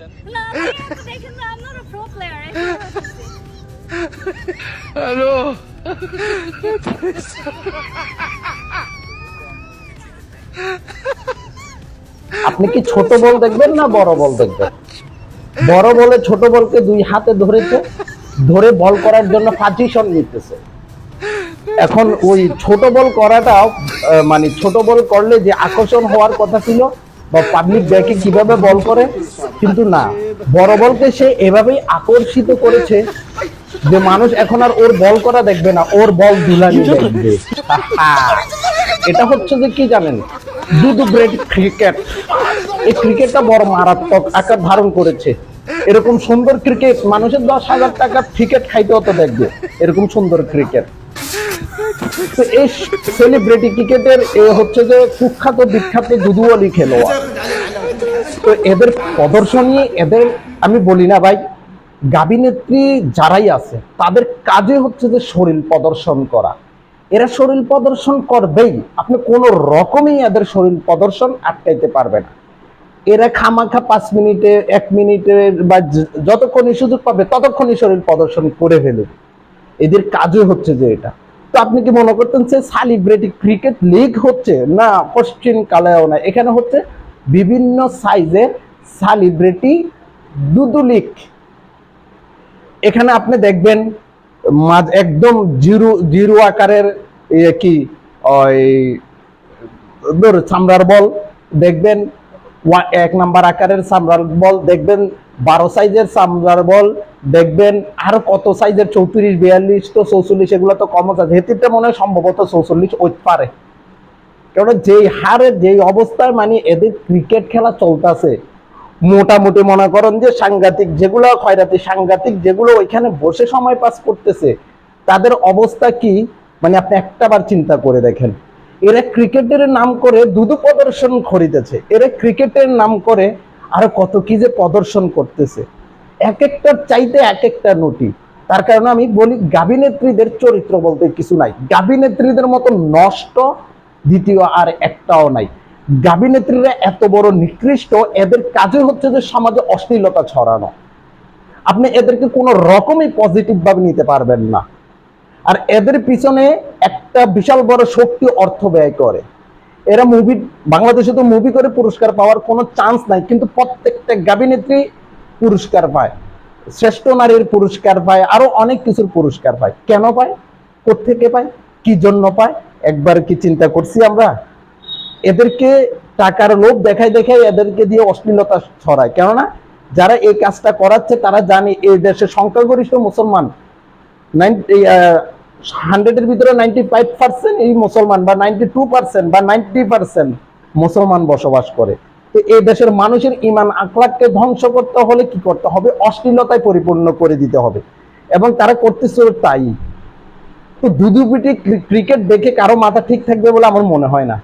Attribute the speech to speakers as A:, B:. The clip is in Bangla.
A: দেখছেন
B: না দেখেন না I'm not a pro player. I feel
A: hello
C: আপনি কি ছোট বল দেখবেন না বড় বল দেখবেন? বড় বলে ছোট বলকে দুই হাতে ধরেছে ধরে বল করার জন্য পজিশন নিতেছে। এখন ওই ছোট বল করাটা মানে ছোট বল করলে যে আকর্ষণ হওয়ার কথা ছিল বা পাবলিক দেখে কীভাবে বল করে? কিন্তু না বড় বলকে সে এভাবেই আকর্ষিত করেছে যে মানুষ এখন আর ওর বল করা দেখবে না ওর বল দুলানি দেখবে। এটা হচ্ছে যে কি জানেন? দুদু গ্রেট ক্রিকেট এই ক্রিকেটটা বড় মারাত্মক আকার ধারণ করেছে। এরকম সুন্দর ক্রিকেট মানুষের দশ হাজার টাকার ক্রিকেট খাইতে হতো দেখবে। এরকম সুন্দর ক্রিকেট এই সেলিব্রিটি ক্রিকেটের এ হচ্ছে যে কুখ্যাত, বিখ্যাত দুদু অলি খেলোয়াড় তো এদের প্রদর্শনী, এদের, আমি বলি না ভাই, গাবিনেত্রী যারাই আছে, তাদের কাজে হচ্ছে যে শরীর প্রদর্শন করা। এরা শরীর প্রদর্শন করবেই। আপনি কোনো রকমই এদের শরীর প্রদর্শন আটকাইতে পারবে না। এরা খামাখা পাঁচ মিনিটে, এক মিনিটে বা যতক্ষণই সুযোগ পাবে, ততক্ষণই শরীর প্রদর্শন করে ফেলবে এদের কাজই হচ্ছে যে এটা। তো আপনি কি মনে করতেন যে সেলিব্রিটি ক্রিকেট লিগ হচ্ছে? না, পশ্চিম কালেও না। এখানে হচ্ছে বিভিন্ন সাইজের সেলিব্রিটি দুদু লিগ এখানে আপনি দেখবেন মাঝ, একদম জিরো জিরো আকারের কি, ওই চামড়ার বল। দেখবেন এক নাম্বার আকারের চামড়ার বল। দেখবেন বারো সাইজের চামড়ার বল, দেখবেন আরও কত সাইজের চৌত্রিশ, বিয়াল্লিশ তো চৌচল্লিশ, এগুলো তো কম আছে। হেতিরটা মনে হয় সম্ভবত চৌচল্লিশ ওই পারে। কারণ যেই হারে, যেই অবস্থায় মানে এদের ক্রিকেট খেলা চলতেছে, মোটামুটি মনে করেন যে সাংঘাতিক যেগুলো খয়রাতি সাংঘাতিক যেগুলো ওইখানে বসে সময় পাস করতেছে, তাদের অবস্থা কি? মানে আপনি একটাবার চিন্তা করে দেখেন। এরা ক্রিকেটের নাম করে দুদু প্রদর্শন খরিদেছে এরা ক্রিকেটের নাম করে আরও কত কি যে প্রদর্শন করতেছে। এক একটার চাইতে এক একটা নটি। তার কারণে আমি বলি গাবিনেত্রীদের চরিত্র বলতে কিছু নাই। গাবিনেত্রীদের মতো নষ্ট দ্বিতীয় আর একটাও নাই। গাবিনেত্রীরা এত বড় নিকৃষ্ট, এদের কাজে হচ্ছে যে সমাজে অশ্লীলতা ছড়ানো। আপনি এদেরকে কোনো রকমই পজিটিভ ভাবে নিতে পারবেন না। আর এদের পিছনে একটা বিশাল বড় শক্তি অর্থ ব্যয় করে। এরা মুভি বাংলাদেশে তো মুভি করে পুরস্কার পাওয়ার কোনো চান্স নাই, কিন্তু প্রত্যেকটা গাবিনেত্রী পুরস্কার পায়। শ্রেষ্ঠ নারীর পুরস্কার পায়, আরও অনেক কিছুর পুরস্কার পায়। কেন পায়? কোত্থেকে পায়? কি জন্য পায়? একবার কি চিন্তা করছি আমরা? এদেরকে টাকার লোভ দেখায় দেখায় এদেরকে দিয়ে অশ্লীলতা ছড়ায়। কেননা যারা এই কাজটা করাচ্ছে, তারা জানে এই দেশে সংখ্যাগরিষ্ঠ মুসলমান। হান্ড্রেডের ভিতরে নাইনটি ফাইভ পার্সেন্ট এই মুসলমান বা নাইনটি টু পার্সেন্ট বা নাইনটি পার্সেন্ট মুসলমান বসবাস করে। তো এই দেশের মানুষের ইমান আখলাককে ধ্বংস করতে হলে কি করতে হবে? অশ্লীলতায় পরিপূর্ণ করে দিতে হবে। এবং তারা করতেছিল তাই। তো দুদু পিটি ক্রিকেট দেখে কারও মাথা ঠিক থাকবে বলে আমার মনে হয় না।